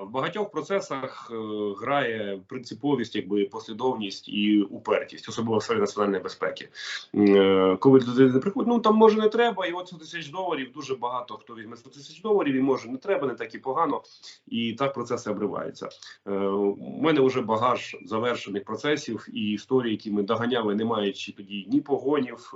В багатьох процесах е, грає принциповість, якби послідовність і упертість, особливо в сфері національної безпеки. Е, коли до людини приходять, ну там може не треба, і от 100 тисяч доларів дуже багато хто візьме 100 тисяч доларів, і може не треба, не так і погано, і так процеси обриваються. Е, у мене вже багаж завершених процесів і історій, які ми доганяли, не маючи тоді ні погонів,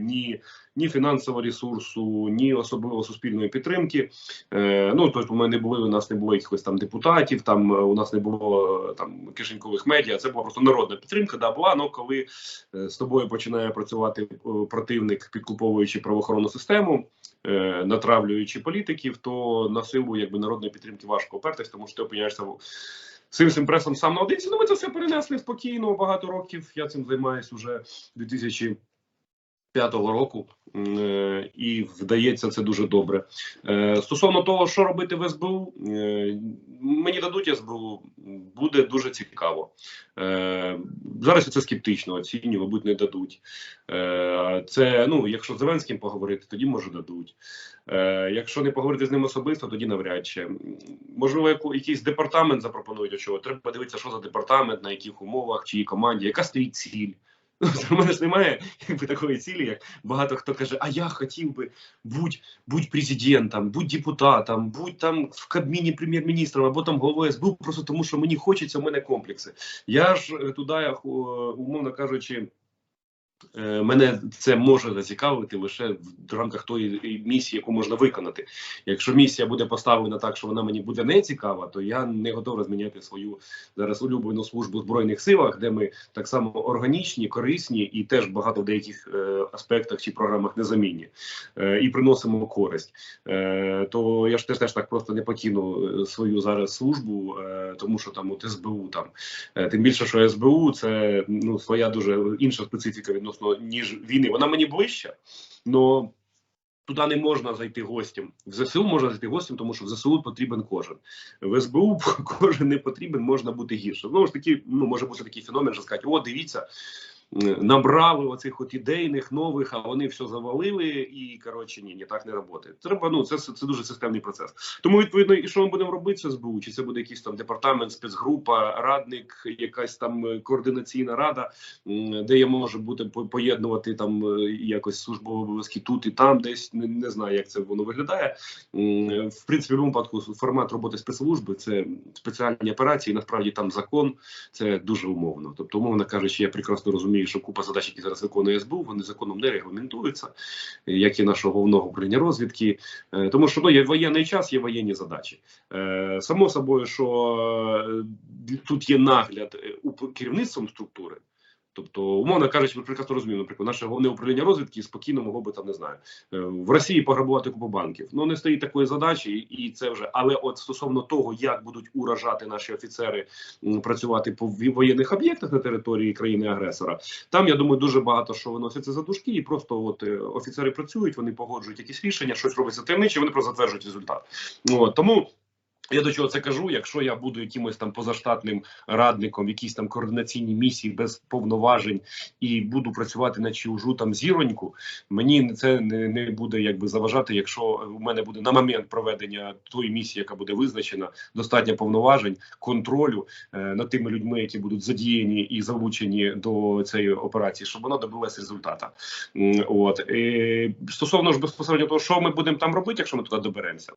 ні, ні фінансового ресурсу, ні особливо суспільної підтримки. Ну тобто, ми не були у нас не було якихось там депутатів. Там е, у нас не було е, там кишенькових медіа. Це була просто народна підтримка. Да, була ну коли е, з тобою починає працювати противник, підкуповуючи правоохоронну систему, натравлюючи політиків, то на силу якби народної підтримки важко опертись, тому що ти опиняєшся в. Цим цим пресом сам наодинці. Ну, ми це все перенесли спокійно багато років. Я цим займаюся вже 2000 П'ятого року е, і вдається це дуже добре. Е, стосовно того, що робити в СБУ, е, мені дадуть СБУ, буде дуже цікаво. Зараз це скептично оцінюю, мабуть, не дадуть. Це ну, якщо з Зеленським поговорити, тоді може дадуть. Якщо не поговорити з ним особисто, тоді навряд чи можливо, якийсь департамент запропонують. Треба подивитися, що за департамент, на яких умовах, чиїй команді, яка стоїть ціль. У мене ж немає якби такої цілі, як багато хто каже: А я хотів би будь будь президентом, будь депутатом, будь там в Кабміні прем'єр-міністром або там головою СБУ, просто тому що мені хочеться, у мене комплекси. Я ж е, туди, е, умовно кажучи. Е, Мене це може зацікавити лише в рамках тої місії, яку можна виконати. Якщо місія буде поставлена так, що вона мені буде не цікава, то я не готовий зміняти свою зараз улюблену службу в збройних силах, де ми так само органічні, корисні і теж багато в деяких е, аспектах чи програмах незамінні е, і приносимо користь. Е, то я ж теж теж так просто не покину е, свою зараз службу, е, тому що там от СБУ там е, тим більше, що СБУ це ну своя дуже інша специфіка відносно ніж війни. Вона мені ближча, але туди не можна зайти гостям. В ЗСУ можна зайти гостям, тому що в ЗСУ потрібен кожен. В СБУ кожен не потрібен, можна бути гірше. Знову ж таки, ну може бути такий феномен, що сказати, о, дивіться. Набрали оцих от ідейних нових, а вони все завалили, і коротше ні, ні, так не працює. Треба ну це це дуже системний процес. Тому відповідно, і що ми будемо робити це СБУ? Чи це буде якийсь там департамент, спецгрупа, радник, якась там координаційна рада, де я можу бути поєднувати там якось службові обов'язки тут і там, десь не, не знаю, як це воно виглядає. В принципі, в випадку формат роботи спецслужби це спеціальні операції. Насправді там закон це дуже умовно. Тобто, умовно кажучи, я прекрасно розумію, що купа задач, які зараз виконує СБУ, вони законом не регламентуються, як і нашого головного управління розвідки, Е, тому що ну є воєнний час, є воєнні задачі. Е, Само собою, що е, тут є нагляд у керівництвом структури. Тобто, умовно кажучи, ми прекрасно розуміємо, наприклад, наше головне управління розвідки спокійно могло би там не знаю е, в Росії пограбувати купу банків. Ну не стоїть такої задачі, і це вже але от стосовно того, як будуть уражати наші офіцери працювати по воєнних об'єктах на території країни-агресора, там я думаю, дуже багато що виноситься за дужки, і просто от е, офіцери працюють, вони погоджують якісь рішення, щось робиться таємниче, вони просто затверджують результат. От, тому. Я до чого це кажу? Якщо я буду якимось там позаштатним радником, якісь там координаційні місії без повноважень і буду працювати на чужу там зіроньку, мені це не не буде якби заважати, якщо у мене буде на момент проведення тої місії, яка буде визначена, достатньо повноважень, контролю е, над тими людьми, які будуть задіяні і залучені до цієї операції, щоб вона добилась результата. От і стосовно ж безпосередньо того, що ми будемо там робити, якщо ми туди доберемося,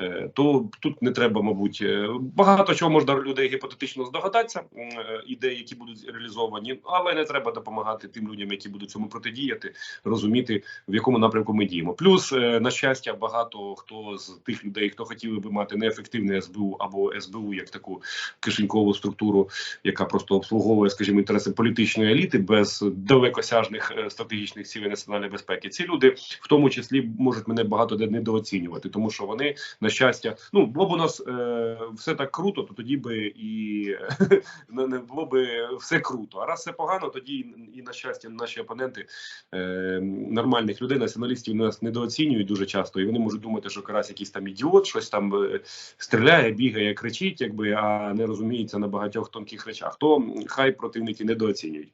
е, то тут не треба треба, мабуть, е, багато чого можна людей гіпотетично здогадатися, е, ідеї, які будуть реалізовані, але не треба допомагати тим людям, які будуть цьому протидіяти, розуміти в якому напрямку ми діємо. Плюс, е, на щастя, багато хто з тих людей, хто хотіли би мати неефективне СБУ або СБУ як таку кишенькову структуру, яка просто обслуговує, скажімо, інтереси політичної еліти без далекосяжних стратегічних цілей національної безпеки. Ці люди в тому числі можуть мене багато де недооцінювати, тому що вони на щастя, ну було б у нас нас е, все так круто, то тоді би і не було би все круто. А раз все погано, тоді і на щастя, наші опоненти е, нормальних людей, націоналістів нас недооцінюють дуже часто, і вони можуть думати, що карась якийсь там ідіот, щось там е, стріляє, бігає, кричить, якби а не розуміється на багатьох тонких речах. То хай противники недооцінюють.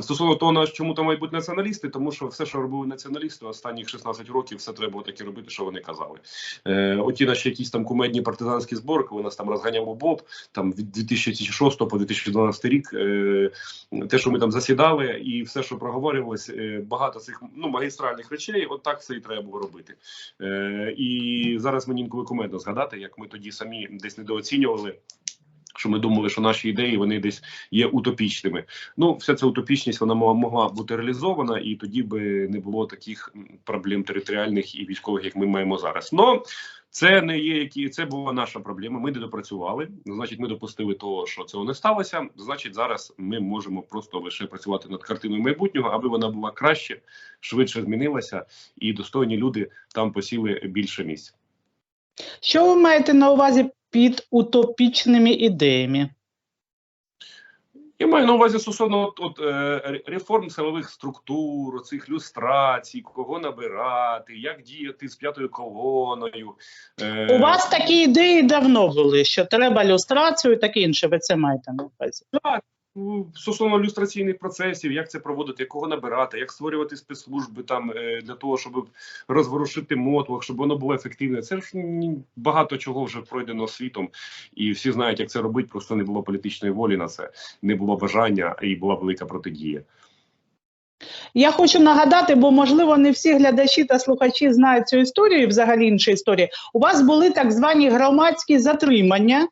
Стосовно того, чому там мають націоналісти, тому що все, що робили націоналісти, останніх 16 років, все треба було таки робити, що вони казали. Е, Оті наші якісь там кумедні партизани партизанський збор, коли нас там розганяв ОБОП, там від 2006 по 2012 рік. Е, те, що ми там засідали, і все, що проговорювалось, е, багато цих ну магістральних речей, от так все і треба було робити. Е, і зараз мені інколи кумедно згадати, як ми тоді самі десь недооцінювали. Що ми думали, що наші ідеї вони десь є утопічними. Ну, вся ця утопічність вона мо- могла бути реалізована, і тоді би не було таких проблем територіальних і військових, як ми маємо зараз. Но це не є які це була наша проблема. Ми не допрацювали. Значить, ми допустили того, що цього не сталося. Значить, зараз ми можемо просто лише працювати над картиною майбутнього, аби вона була краще, швидше змінилася, і достойні люди там посіли більше місць. Що ви маєте на увазі під утопічними ідеями? Я маю на увазі стосовно от, от, е, реформ силових структур, цих люстрацій, кого набирати, як діяти з п'ятою колоною. Е, У вас такі ідеї давно були, що треба люстрацію і таке інше. Ви це маєте на увазі? Так, стосовно люстраційних процесів, як це проводити, кого набирати, як створювати спецслужби там е, для того, щоб розворушити мотлох, щоб воно було ефективне. Це ж багато чого вже пройдено світом, і всі знають, як це робити. Просто не було політичної волі на це, не було бажання і була велика протидія. Я хочу нагадати, бо можливо не всі глядачі та слухачі знають цю історію, взагалі інші історії. У вас були так звані громадські затримання,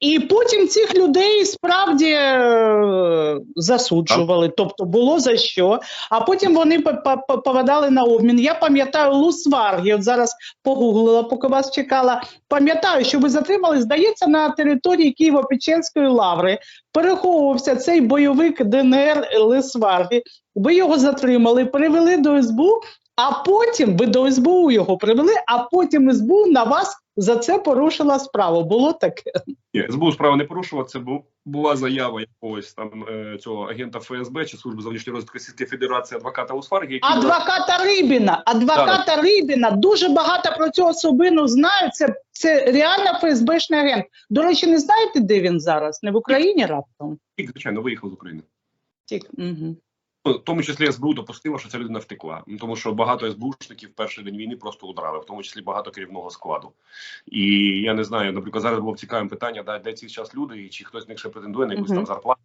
і потім цих людей справді е, засуджували, тобто було за що. А потім вони по- по- по- повадали на обмін. Я пам'ятаю Лусваргі, от зараз погуглила, поки вас чекала. Пам'ятаю, що ви затримали, здається, на території Києво-Печерської лаври. Переховувався цей бойовик ДНР Лисваргі. Ви його затримали, привели до СБУ, а потім ви до СБУ його привели, а потім СБУ на вас за це порушила справу. Було таке. Ні, СБУ справа не порушував. Це бу- була заява якогось там е, цього агента ФСБ чи служби зовнішньої розвитку Російської Федерації адвоката Усфарги, який Адвоката Рибіна, адвоката Рибіна. Дуже багато про цю особину знають. Це, це реально ФСБшний агент. До речі, не знаєте, де він зараз? Не в Україні раптом? втік, звичайно виїхав з України. Тік. Угу. В тому числі СБУ допустило, що ця людина втекла. Ну, Тому що багато СБУшників перший день війни просто удрали, в тому числі багато керівного складу. І я не знаю, наприклад, зараз було цікавим питання, де, де ці час люди, і чи хтось з них ще претендує на якусь Мгм. там зарплату.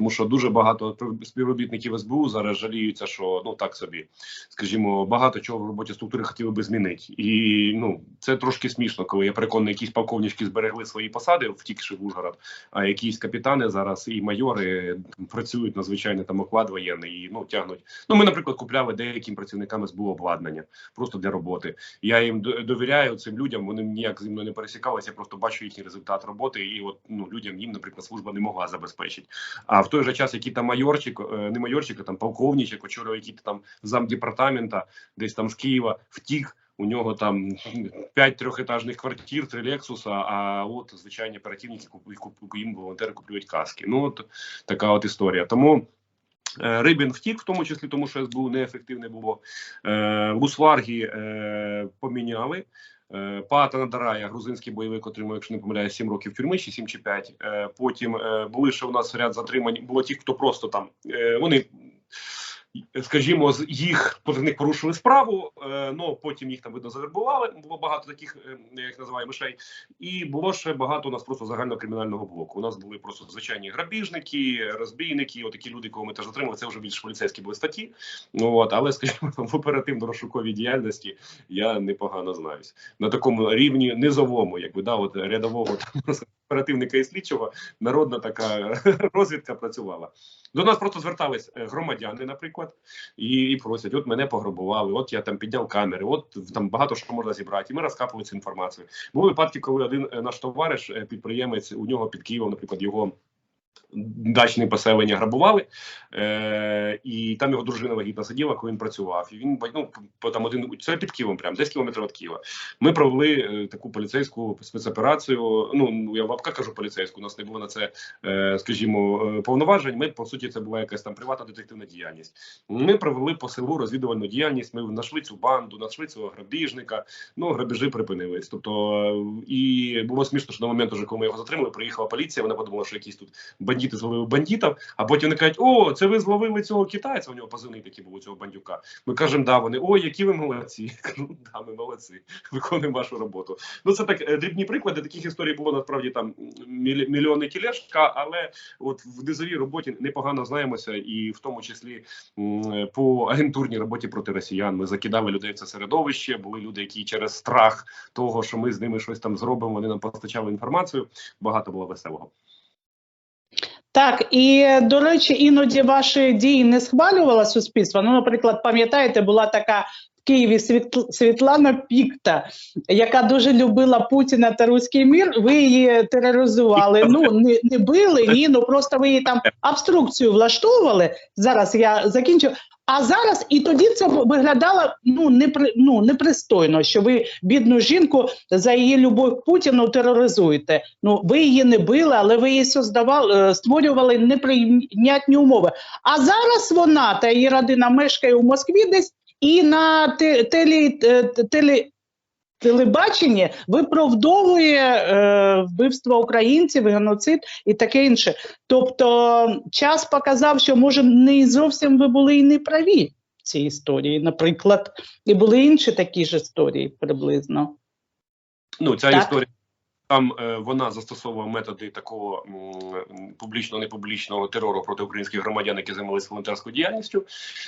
Тому що дуже багато співробітників СБУ зараз жаліються, що ну так собі, скажімо, багато чого в роботі структури хотіли би змінити. І ну це трошки смішно, коли я переконаний, якісь полковнички зберегли свої посади, втікши в Ужгород, а якісь капітани зараз і майори працюють на звичайний там оклад воєнний і ну тягнуть. Ну ми, наприклад, купляли деяким працівникам СБУ обладнання просто для роботи. Я їм до- довіряю цим людям. Вони ніяк зі мною не пересікалися. Я просто бачу їхній результат роботи, і от ну людям їм, наприклад, служба не могла забезпечити. А в той же час, який там майорчик, е, не майорчик, а там полковничок, очолював який там замдепартамента, десь там з Києва втік. У нього там п'ять трьохетажних квартир, три Лексуса. А от звичайні оперативники їм волонтери купують каски. Ну от така от історія. Тому е, Рибін втік, в тому числі тому, що СБУ неефективне було. Лусваргі е, поміняли. Е, Пата Надарая, грузинський бойовик, отримав, якщо не помиляю, 7 років тюрми, чи 7 чи 5. Е, Потім е, були ще у нас ряд затримань. Було ті, хто просто там вони. Скажімо, з їх проти них порушили справу, ну потім їх там видно завербували. Було багато таких, е, я їх називаю мишей, і було ще багато у нас просто загального кримінального блоку. У нас були просто звичайні грабіжники, розбійники, отакі люди, кого ми теж затримали. Це вже більш поліцейські були статті. Ну от, але скажімо, в оперативно-розшуковій діяльності я непогано знаюсь на такому рівні низовому, якби да, от рядового там, оперативника і слідчого, народна така розвідка працювала. До нас просто звертались е, громадяни, наприклад, і, і просять: от мене пограбували, от я там підняв камери, от там багато що можна зібрати. І ми розкапували цю інформацію. Були випадки, коли один е, наш товариш, е, підприємець, у нього під Києвом, наприклад, його. Дачне поселення грабували, е, і там його дружина вагітна сиділа, коли він працював. І він ну, там один це під Києвом, прям 10 кілометрів від Києва. Ми провели е, таку поліцейську спецоперацію. Ну я в лапках кажу поліцейську. У нас не було на це, е, скажімо, е, повноважень. Ми по суті, це була якась там приватна детективна діяльність. Ми провели по селу розвідувальну діяльність. Ми знайшли цю банду, знайшли цього грабіжника. Ну грабежі припинились. Тобто е, і було смішно, що на момент, уже, коли ми його затримали, приїхала поліція. Вона подумала, що якісь тут бандити зловили бандитів, а потім вони кажуть, о, це ви зловили цього китайця, у нього позивний такий був у цього бандюка. Ми кажемо, да, вони, ой, які ви молодці. Я да, ми молодці, виконуємо вашу роботу. Ну, це так е, дрібні приклади. Таких історій було насправді там мільйони тілешка, але от в низовій роботі непогано знаємося, і в тому числі по агентурній роботі проти росіян. Ми закидали людей в це середовище. Були люди, які через страх того, що ми з ними щось там зробимо, вони нам постачали інформацію. Багато було веселого. Так, і до речі, іноді ваші дії не схвалювало суспільство. Ну, наприклад, пам'ятаєте, була така в Києві Світ- Світлана Пікта, яка дуже любила Путіна та руський мір. Ви її тероризували. Ну не, не били, ні, ну просто ви її там обструкцію влаштовували. Зараз я закінчу. А зараз і тоді це виглядало ну непри, ну непристойно, що ви бідну жінку за її любов Путіну тероризуєте. Ну ви її не били, але ви її создавали, е, створювали неприйнятні умови. А зараз вона та її родина мешкає у Москві десь і на те- телі, е, телі, телебаченні виправдовує е, вбивство українців, геноцид і таке інше. Тобто час показав, що може не зовсім ви були і не праві в цій історії, наприклад, і були інші такі ж історії приблизно. Ну, ця Так. історія. Там е, вона застосовує методи такого м, публічного непублічного терору проти українських громадян, які займалися волонтерською діяльністю.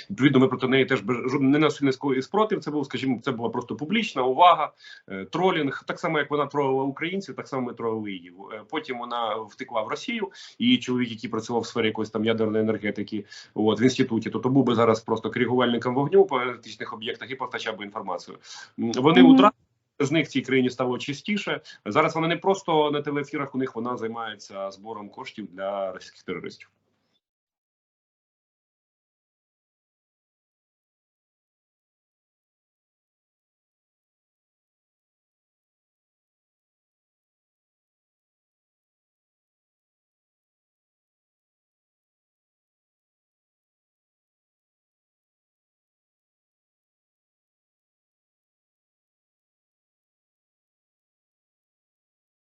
Відповідно, ми проти неї теж не насильницької спротив. Це був, скажімо, це була просто публічна увага, е, тролінг. Так само, як вона тролила українців, так само ми тролили її. Е, Потім вона втекла в Росію, і чоловік, який працював в сфері якоїсь там ядерної енергетики, от в інституті, то, то був би зараз просто коригувальником вогню по енергетичних об'єктах і постачав би інформацію. Вони Мгм. утратили з них в цій країні стало чистіше. Зараз вона не просто на телеефірах, у них вона займається збором коштів для російських терористів.